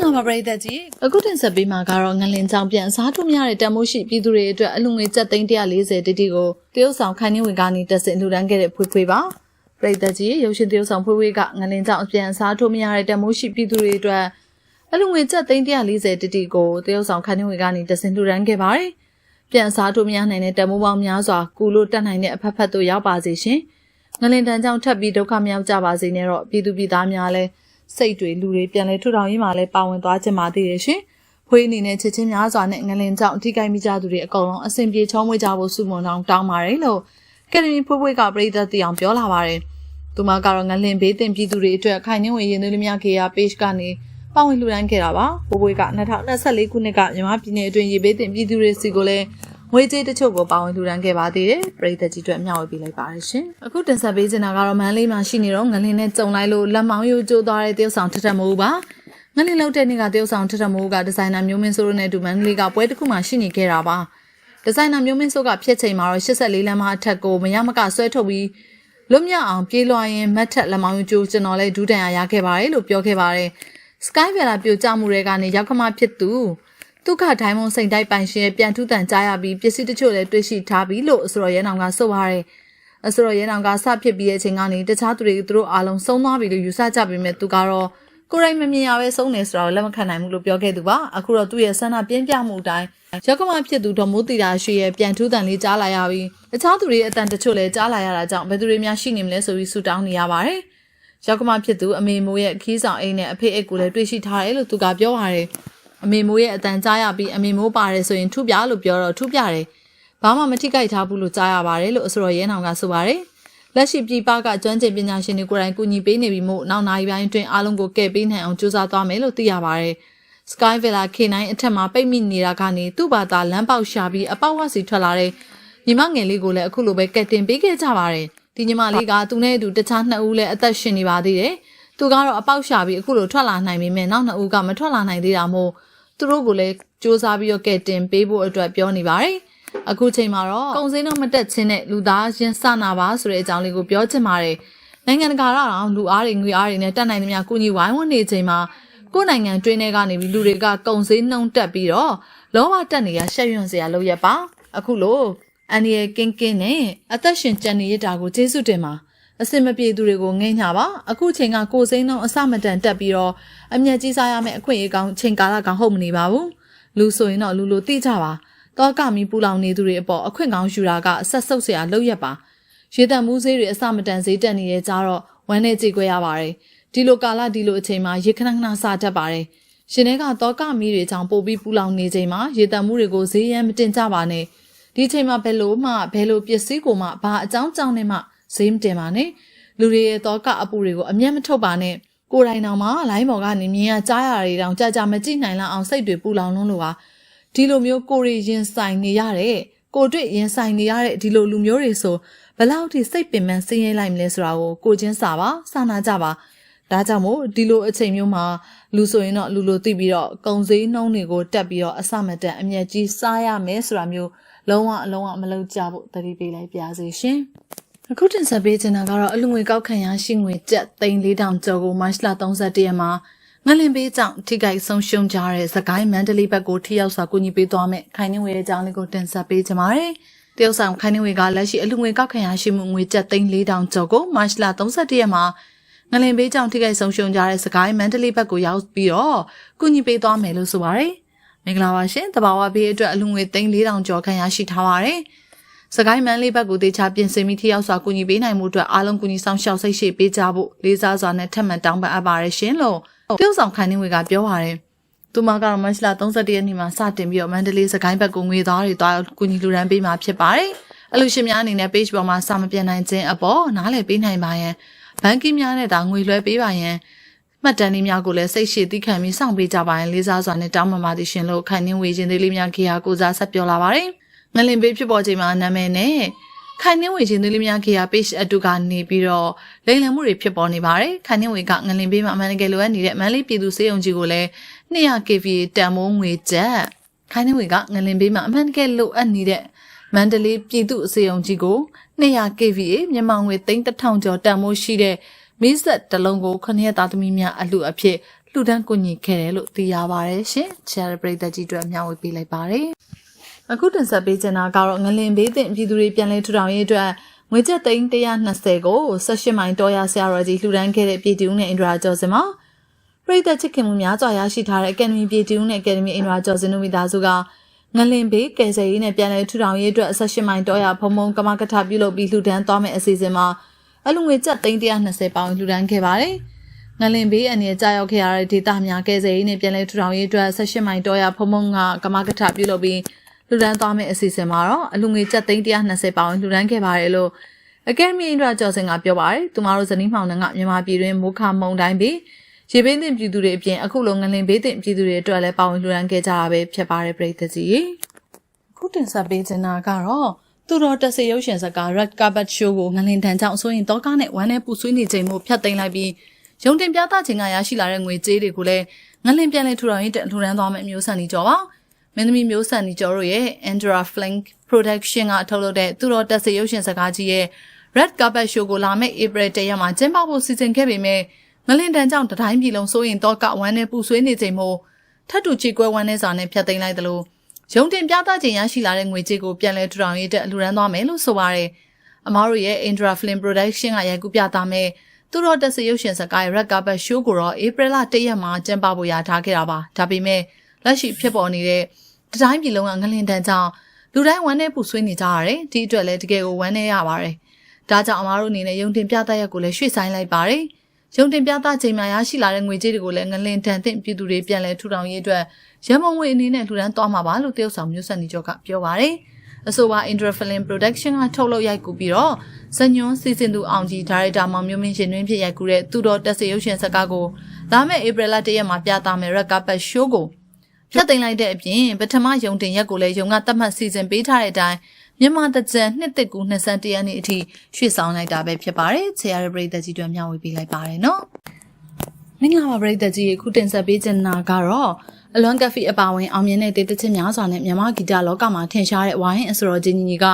္ဂလာပါပရိသတ်ကြီးအခုတင်ဆက်ပေးမှာကတော့ငလင်ချောင်ပြန်စားထုတ်မရတဲ့တန်မိုးရှိပြည်သူတွေအတွက်အလူငွေကျပ်သိန်း140တိတိကိုတရုတ်ဆောင်ခိုင်နှင်းဝင်ကနေတက်စင်လှူဒန်းခဲ့တဲ့ဖွေးဖွေးပါပရိသတ်ကြီးရုပ်ရှင်တရုတ်ဆောင်ဖွေးဖွေးကငလင်ချောင်ပြန်စားထုတ်မရတဲ့တန်မိုးရှိပြည်သူတွေအတွက်အလူငွေကျပ်သိန်း140တိတိကိုတရုတ်ဆောင်ခိုင်နှင်းဝင်ကနေတက်စင်လှူဒန်းခဲ့ပါတယ်ပြန်စားထုတ်မရနိုင်တဲ့တန်မိုးပေါင်းများစွာကူလို့တက်နိုင်တဲ့အဖက်ဖက်တို့ရောက်ပါစေရှင်ငလင်တန်ကြောင့်ထပ်ပြီးဒုက္ခမြောက်ကြပါစေနဲ့တော့ပြည်သူပြည်သားများလည်း စိတ်တွေလူတွေပြန်လဲထူထောင်ရေးမှာလည်းပါဝင်သွားခြင်းပါသေးတယ်ရှင်။ဖွေးအနေနဲ့ချက်ချင်းများစွာနဲ့ငလင်ကြောင့်အထီးကိုက်မိကြသူတွေအကုန်လုံးအဆင်ပြေချောမွေ့ကြဖို့စုမုံတောင်းတောင်းပါတယ်လို့ကယ်ဒမီဖွေးဖွေးကပြည်သက်တည်အောင်ပြောလာပါတယ်။သူမကတော့ငလင်ဘေးတင်ပြည်သူတွေအတွက်ခိုင်နှင်းဝင်ရင်သွေးလျာခေယာ page ကနေပါဝင်လှူဒန်းခဲ့တာပါ။ဖွေးဖွေးက2024ခုနှစ်ကမြန်မာပြည်နယ်အတွင်းရေဘေးတင်ပြည်သူတွေစီကိုလည်း ငွေကြေးတချို့ကိုပါဝင်လှူဒန်းခဲ့ပါသေးတယ်ပြည်သက်ကြီးအတွက်မျှဝေပေးလိုက်ပါတယ်ရှင်အခုတင်ဆက်ပေးချင်တာကတော့မန်းလေးမှာရှိနေတော့ငလင်းနဲ့ကြုံလိုက်လို့လက်မောင်းရိုးကျိုးသွားတဲ့တရုတ်ဆောင်ထထမိုးပါငလင်းလောက်တဲ့နေ့ကတရုတ်ဆောင်ထထမိုးကဒီဇိုင်နာမျိုးမင်းစိုးနဲ့အတူမန်းလေးကပွဲတစ်ခုမှရှိနေခဲ့တာပါဒီဇိုင်နာမျိုးမင်းစိုးကဖြစ်ချိန်မှာတော့84လမ်းမအထက်ကိုမရမကဆွဲထုတ်ပြီးလွတ်မြောက်အောင်ပြေးလွှားရင်မတ်ထက်လက်မောင်းရိုးကျိုးကျွန်တော်လည်းဒူးတန်ရရခဲ့ပါတယ်လို့ပြောခဲ့ပါတယ် Sky Villa ပြိုကျမှုတွေကနေရောက်ခမဖြစ်သူ ဒုက္ခဒိုင်းမုံစိန်တိုက်ပိုင်ရှင်ရဲ့ပြန်ထူးတန်ကြားရပြီးပစ္စည်းတချို့လည်းတွေ့ရှိထားပြီလို့အစတော်ရဲနောင်ကဆိုပါတယ်။အစတော်ရဲနောင်ကစဖြစ်ပြီးတဲ့အချိန်ကနေတခြားသူတွေသူတို့အားလုံးဆုံးသွားပြီလို့ယူဆကြပေမဲ့သူကတော့ကိုယ်တိုင်မမြင်ရပဲဆုံးနေဆိုတော့လက်မခံနိုင်ဘူးလို့ပြောခဲ့သူပါ။အခုတော့သူ့ရဲ့ဆန္ဒပြင်းပြမှုအတိုင်းရောက်ကမဖြစ်သူတော်မိုးတီတာရှိရဲ့ပြန်ထူးတန်လေးကြားလာရပြီးတခြားသူတွေအတန်တချို့လည်းကြားလာရတာကြောင့်ဘယ်သူတွေများရှိနေမလဲဆိုပြီးဆူတောင်းနေရပါတယ်။ရောက်ကမဖြစ်သူအမေမိုးရဲ့ခီးဆောင်အိမ်နဲ့အဖေအိတ်ကိုလည်းတွေ့ရှိထားတယ်လို့သူကပြောပါတယ်။ အမေမိုးရဲ့အတန်ကြားရပြီးအမေမိုးပါတယ်ဆိုရင်ထုပြလို့ပြောတော့ထုပြတယ်။ဘာမှမထိခိုက်ထားဘူးလို့ကြားရပါတယ်လို့အဆိုတော်ရဲနောင်ကဆိုပါတယ်။လက်ရှိပြည်ပကကျွမ်းကျင်ပညာရှင်တွေကိုယ်တိုင်ကူညီပေးနေပြီးမို့နောက်နိုင်ပိုင်းအတွင်းအားလုံးကိုကယ်ပေးနိုင်အောင်ကြိုးစားသွားမယ်လို့သိရပါတယ်။ Sky Villa K9 အထက်မှာပိတ်မိနေတာကနေသူ့ဘာသာလမ်းပေါက်ရှာပြီးအပေါက်ဝစီထွက်လာတဲ့ညီမငယ်လေးကိုလည်းအခုလိုပဲကက်တင်ပေးခဲ့ကြပါတယ်။ဒီညီမလေးကသူနဲ့အတူတခြားနှစ်ဦးလည်းအသက်ရှင်နေပါသေးတယ်။သူကတော့အပေါက်ရှာပြီးအခုလိုထွက်လာနိုင်ပေမဲ့နောက်နှစ်ဦးကမထွက်လာနိုင်သေးတာမို့ သူတို့ကိုလည်းစူးစမ်းပြီးတော့ကဲတင်ပေးဖို့အတွက်ပြောနေပါတယ်။အခုချိန်မှာတော့ကုံစင်းတော့မတက်ချင်းတဲ့လူသားချင်းစနာပါဆိုတဲ့အကြောင်းလေးကိုပြောချင်ပါတယ်။နိုင်ငံတကာတော့လူအားတွေငွေအားတွေနဲ့တက်နိုင်သမျှကုညီဝိုင်းဝန်းနေချိန်မှာကိုယ်နိုင်ငံတွင်းထဲကနေပြီးလူတွေကကုံစင်းနှုံတက်ပြီးတော့လောဘတက်နေရရှက်ရွံ့စရာလုပ်ရပါ။အခုလို့အန်ဒီရဲ့ကင်းကင်းနဲ့အသက်ရှင်ကြံနေရတာကိုကျေးဇူးတင်ပါ အစင်မပြေသူတွေကိုငဲ့ညာပါအခုချိန်ကကိုစိမ်းလုံးအစမတန်တက်ပြီးတော့အမျက်ကြီးစားရမယ့်အခွင့်အရေးကောင်းချိန်ကာလကဟုတ်မနေပါဘူးလူဆိုရင်တော့လူလိုသိကြပါတော့ကမီပူလောင်နေသူတွေအပေါ်အခွင့်ကောင်းယူတာကဆက်ဆုပ်စရာလောက်ရပါရေတံမှုဆေးတွေအစမတန်ဈေးတက်နေတဲ့ကြားတော့ဝမ်းနဲ့ကြေကွဲရပါတယ်ဒီလိုကာလဒီလိုအချိန်မှာရေခဏခဏစားတတ်ပါတယ်ရှင်ထဲကတော့ကမီတွေကြောင့်ပိုပြီးပူလောင်နေချိန်မှာရေတံမှုတွေကိုဈေးရမ်းမတင်ကြပါနဲ့ဒီချိန်မှာဘယ်လိုမှဘယ်လိုပစ္စည်းကိုမှဘာအကြောင်းကြောင့်နဲ့မှ ဈေးမတင်ပါနဲ့လူတွေရဲ့တောကအပူတွေကိုအမျက်မထုတ်ပါနဲ့ကိုယ်တိုင်တောင်မှလိုင်းပေါ်ကနေမြင်ရကြားရတွေတောင်ကြာကြာမကြည့်နိုင်လောက်အောင်စိတ်တွေပူလောင်လွန်းလို့ပါဒီလိုမျိုးကိုရီရင်ဆိုင်နေရတဲ့ကိုတွေ့ရင်ဆိုင်နေရတဲ့ဒီလိုလူမျိုးတွေဆိုဘလောက်ထိစိတ်ပင်ပန်းဆင်းရဲလိုက်မလဲဆိုတာကိုကိုချင်းစာပါစာနာကြပါဒါကြောင့်မို့ဒီလိုအချိန်မျိုးမှာလူဆိုရင်တော့လူလိုသိပြီးတော့ကုံစည်းနှုံးတွေကိုတက်ပြီးတော့အစမတန်အမျက်ကြီးစားရမယ်ဆိုတာမျိုးလုံးဝအလုံးဝမလုပ်ကြဖို့တတိပေးလိုက်ပါစေရှင် အခုတင်ဆက်ပေးချင်တာကတော့အလူငွေကောက်ခံရရှိငွေကျပ်3400ကျော်ကိုမတ်လ31ရက်မှာငလင်ပေးကြောင့်ထိခိုက်ဆုံးရှုံးကြတဲ့သကိုင်းမန္တလေးဘက်ကိုထိရောက်စွာကူညီပေးသွားမယ်ခိုင်နှင်းဝေရဲ့အကြောင်းလေးကိုတင်ဆက်ပေးချင်ပါတယ်။တရုတ်ဆောင်ခိုင်နှင်းဝေကလက်ရှိအလူငွေကောက်ခံရရှိမှုငွေကျပ်3400ကျော်ကိုမတ်လ31ရက်မှာငလင်ပေးကြောင့်ထိခိုက်ဆုံးရှုံးကြတဲ့သကိုင်းမန္တလေးဘက်ကိုရောက်ပြီးတော့ကူညီပေးသွားမယ်လို့ဆိုပါတယ်။မင်္ဂလာပါရှင်။တဘာဝဘေးအတွက်အလူငွေ3400ကျော်ခံရရှိထားပါတယ်။ စကိုင်းမန်းလေးဘက်ကိုတေချာပြင်ဆင်ပြီးထိရောက်စွာကူညီပေးနိုင်မှုအတွက်အားလုံးကူညီဆောင်ရှောက်စိတ်ရှိပေးကြဖို့လေးစားစွာနဲ့ထပ်မံတောင်းပန်အပ်ပါတယ်ရှင်လို့ပြုံးဆောင်ခိုင်နေဝေကပြောပါတယ်။သူမကတော့မတ်လ31ရက်နေ့မှာစတင်ပြီးတော့မန္တလေးစကိုင်းဘက်ကိုငွေသားတွေတွားကူညီလူရန်ပေးမှာဖြစ်ပါတယ်။အလူရှင်များအနေနဲ့ page ပေါ်မှာစာမပြန်နိုင်ခြင်းအပေါ်နားလည်ပေးနိုင်ပါရန်ဘဏ်ကီများနဲ့တာငွေလွှဲပေးပါရန်မှတ်တမ်းလေးများကိုလည်းစိတ်ရှိသိခံပြီးစောင့်ပေးကြပါရင်လေးစားစွာနဲ့တောင်းပန်ပါသည်ရှင်လို့ခိုင်နှင်းဝေခြင်းသေးလေးများခေဟာကိုစားဆက်ပြောလာပါတယ်။ ငလင်ပေးဖြစ်ပေါ်ချိန်မှာနာမည်နဲ့ခိုင်နှင်းဝေချင်းသွေးလေးများခေယာ page အတူကနေပြီးတော့လိမ်လည်မှုတွေဖြစ်ပေါ်နေပါတယ်ခိုင်နှင်းဝေကငလင်ပေးမှာအမှန်တကယ်လိုအပ်နေတဲ့မန်လေးပြည်သူစေယုံကြီးကိုလည်း 200kV တန်မိုးငွေကျပ်ခိုင်နှင်းဝေကငလင်ပေးမှာအမှန်တကယ်လိုအပ်နေတဲ့မန္တလေးပြည်သူစေယုံကြီးကို 200kV မြန်မာငွေ3000ကျော်တန်မိုးရှိတဲ့မီးဆက်တလုံးကိုခဏရသားသမီးများအလှအဖြစ်လူဒန်းကိုညီခဲ့တယ်လို့သိရပါတယ်ရှင်ချာရပရိသတ်ကြီးတို့မျှဝေပေးလိုက်ပါတယ် အခုတင်ဆက်ပေးချင်တာကတော့ငလင်ဘေးတင်ပြည်သူတွေပြန်လည်ထူထောင်ရေးအတွက်ငွေကျပ်သိန်း120ကို18မိုင်တော်ရဆရာတော်ကြီးလှူဒန်းခဲ့တဲ့ပြည်သူနဲ့အင်ဒရာကျော်စင်မှာပရိသတ်ချစ်ခင်မှုများစွာရရှိထားတဲ့အကယ်ဒမီပြည်သူနဲ့အကယ်ဒမီအင်ဒရာကျော်စင်တို့မိသားစုကငလင်ဘေးကယ်ဆယ်ရေးနဲ့ပြန်လည်ထူထောင်ရေးအတွက်18မိုင်တော်ရဖုံဖုံကမကထပြုလုပ်ပြီးလှူဒန်းသွားမယ့်အစီအစဉ်မှာအလူငွေကျပ်သိန်း120ပေါင်လှူဒန်းခဲ့ပါတယ်။ငလင်ဘေးအနေနဲ့ကြာရောက်ခဲ့ရတဲ့ဒေသများကယ်ဆယ်ရေးနဲ့ပြန်လည်ထူထောင်ရေးအတွက်18မိုင်တော်ရဖုံဖုံကကမကထပြုလုပ်ပြီး လှူဒန်းသွားမယ့်အစီအစဉ်မှာတော့အလူငွေကျပ်သိန်း120ပေါင်လှူဒန်းခဲ့ပါတယ်လို့အကယ်ဒမီအင်ဒရာကျော်စင်ကပြောပါတယ်။သူမတို့ဇနီးမောင်နှံကမြန်မာပြည်တွင်းမိုးခမုန်တိုင်းပြီးရေဘေးသင့်ပြည်သူတွေအပြင်အခုလိုငလင်ဘေးသင့်ပြည်သူတွေအတွက်လည်းပါဝင်လှူဒန်းခဲ့ကြတာပဲဖြစ်ပါတယ်ပြည်သက်ကြီး။အခုတင်ဆက်ပေးချင်တာကတော့သူတော်တက်စေရုပ်ရှင်ဇာတ်ကား Red Carpet Show ကိုငလင်တန်ကြောင့်ဆိုရင်တော့ကားနဲ့ဝမ်းနဲ့ပူဆွေးနေချိန်မို့ဖျက်သိမ်းလိုက်ပြီးရုံတင်ပြသချိန်ကရရှိလာတဲ့ငွေကြေးတွေကိုလည်းငလင်ပြန်လည်ထူထောင်ရေးတက်လှူဒန်းသွားမယ့်မျိုးဆန်နေကြပါ မင်းသမီးမျိုးဆန်နေကြတို့ရဲ့ Andra Flink Production ကထုတ်လုပ်တဲ့သူတော်တက်စေရုပ်ရှင်ဇာတ်ကားကြီးရဲ့ Red Carpet Show ကိုလာမယ့် April တရက်မှာကျင်းပဖို့စီစဉ်ခဲ့ပေမဲ့ငလင်တန်ကြောင့်တတိုင်းပြည်လုံးစိုးရင်တော့ကဝမ်းနဲ့ပူဆွေးနေချိန်မို့ထပ်တူချီကွဲဝမ်းနဲ့စာနဲ့ဖျက်သိမ်းလိုက်သလိုရုံတင်ပြသခြင်းရရှိလာတဲ့ငွေကြေးကိုပြန်လည်ထူထောင်ရေးတက်အလူရန်သွားမယ်လို့ဆိုပါရယ်အမားတို့ရဲ့ Indra Film Production ကရိုက်ကူးပြသမယ်သူတို့တက်စရုပ်ရှင်စကားရဲ့ Red Carpet Show ကိုတော့ April လ1ရက်မှာကျင်းပဖို့ရထားခဲ့တာပါဒါပေမဲ့ လက်ရှိဖြစ်ပေါ်နေတဲ့တတိုင်းပြည်လုံးကငလင်တန်ကြောင့်လူတိုင်းဝမ်းနဲ့ပူဆွေးနေကြရတယ်ဒီအတွက်လည်းတကယ်ကိုဝမ်းနဲ့ရပါတယ်ဒါကြောင့်အမားတို့အနေနဲ့ရုံတင်ပြသရက်ကိုလည်းရွှေ့ဆိုင်းလိုက်ပါတယ်ရုံတင်ပြသချိန်မှာရရှိလာတဲ့ငွေကြေးတွေကိုလည်းငလင်တန်တဲ့ပြည်သူတွေပြန်လည်ထူထောင်ရေးအတွက်ရမုံငွေအနေနဲ့လှူဒန်းသွားမှာပါလို့တရုတ်ဆောင်မျိုးဆက်နေကျော်ကပြောပါတယ်။အဆိုပါ Indra Film Production ကထုတ်လုပ်ရိုက်ကူပြီးတော့ဇညွန်းစီစဉ်သူအောင်ကြီးဒါရိုက်တာမောင်မျိုးမင်းရှင်တွင်ဖြစ်ရိုက်ကူတဲ့သူတော်တက်စေရုပ်ရှင်ဇာတ်ကားကိုလာမယ့် April လ1ရက်မှာပြသမယ် Red Carpet Show ကို ဖျက်သိမ်းလိုက်တဲ့အပြင်ပထမယုံတင်ရက်ကိုလည်းယုံကသတ်မှတ်စီစဉ်ပေးထားတဲ့အတိုင်းမြန်မာတကြံနှစ်တစ်ကူ21ရက်နေ့အထိရွှေ့ဆောင်လိုက်တာပဲဖြစ်ပါတယ်။ဆရာရပရိသတ်ကြီးတို့မျှဝေပေးလိုက်ပါတယ်နော်။မင်္ဂလာပါပရိသတ်ကြီးခုတင်ဆက်ပေးချင်တာကတော့အလွန်ကဖီအပါဝင်အောင်မြင်တဲ့တေးတချင်းများစွာနဲ့မြန်မာဂီတလောကမှာထင်ရှားတဲ့ဝိုင်းအစတော်ဂျင်းကြီးက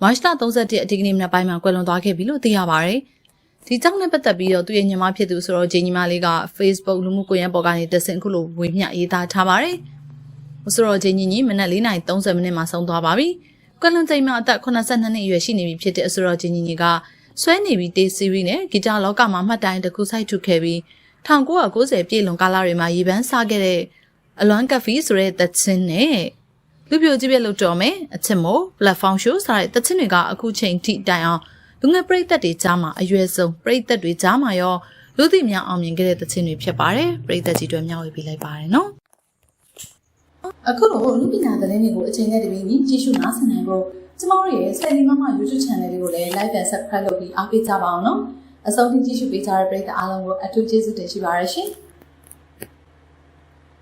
မတ်လ31အဒီကနေ့မနက်ပိုင်းမှာကွယ်လွန်သွားခဲ့ပြီလို့သိရပါတယ်။ ဒီကြောင့်နဲ့ပတ်သက်ပြီးတော့သူ့ရဲ့ညီမဖြစ်သူဆိုတော့ဂျင်းကြီးမလေးက Facebook လူမှုကွန်ရက်ပေါ်ကနေတဆင့်ခုလိုဝေမျှရေးသားထားပါတယ်။ဆိုတော့ဂျင်းကြီးမနက်4:30မိနစ်မှာဆုံးသွားပါပြီ။ကွယ်လွန်ချိန်မှာအသက်82နှစ်အရွယ်ရှိနေပြီဖြစ်တဲ့အဆိုတော့ဂျင်းကြီးကဆွဲနေပြီးတေးစီရီနဲ့ဂီတလောကမှာမှတ်တိုင်းတစ်ခုစိုက်ထုတ်ခဲ့ပြီး1990ပြည့်လွန်ကာလတွေမှာရေပန်းစားခဲ့တဲ့အလွမ်းကဖီဆိုတဲ့သချင်းနဲ့လူပြိုကြီးပြလို့တော်မယ်အချစ်မို့ platform show စတဲ့သချင်းတွေကအခုချိန်ထိတိုင်အောင် လူငယ်ပရိသတ်တွေကြားမှာအရွယ်ဆုံးပရိသတ်တွေကြားမှာရောလူသိများအောင်မြင်ခဲ့တဲ့သချင်းတွေဖြစ်ပါတယ်ပရိသတ်ကြီးတွေမျှဝေပေးလိုက်ပါတယ်နော်အခုတော့လူပညာသတင်းတွေကိုအချိန်နဲ့တပြေးညီကြည့်ရှုနားဆင်နိုင်ဖို့ကျမတို့ရဲ့ Steady Mama YouTube Channel လေးကိုလည်း Like and Subscribe လုပ်ပြီးအားပေးကြပါအောင်နော်အဆုံးထိကြည့်ရှုပေးကြတဲ့ပရိသတ်အားလုံးကိုအထူးကျေးဇူးတင်ရှိပါရရှင်